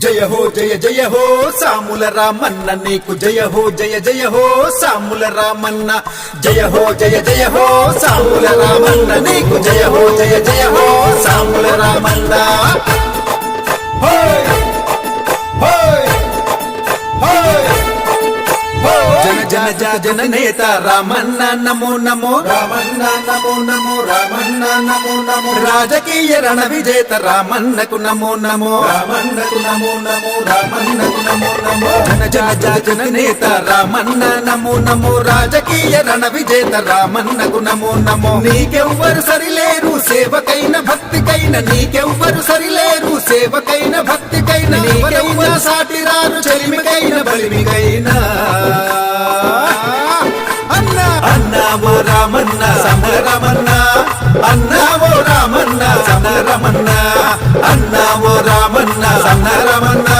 జయ హో జయ జయ హో సాముల రామన్న నీకు జయ హో జయ జయ హో సాముల రామన్న. జయ హో జయ జయ హో సాముల రామన్న నీకు జయ హో జయ జయ హో సాముల రామన్న. జన జన జ జన నేత రామన్న నమో నమో. రామన్న నమో నమో రామన్న నమో నమో. రాజకీయ రణ విజేత రామన్నకు నమో నమో. రామన్నకు నమో నమో రామన్నకు నమో నమో. జన జన జ జన నేత రామన్న నమో నమో. రాజకీయ రణ విజేత రామన్నకు నమో నమో. నీకెవ్వరు సరిలేరు సేవకైన భక్తికైన. నీకెవ్వరు సరిలేరు సేవకైన భక్తికైన. నీకెవ్వరు సాటిరారు చెలిమికైన బలిమికైనా. రామన్న సమరమన్న అన్నావో రామన్న సమరమన్న అన్నావో రామన్న సమరమన్న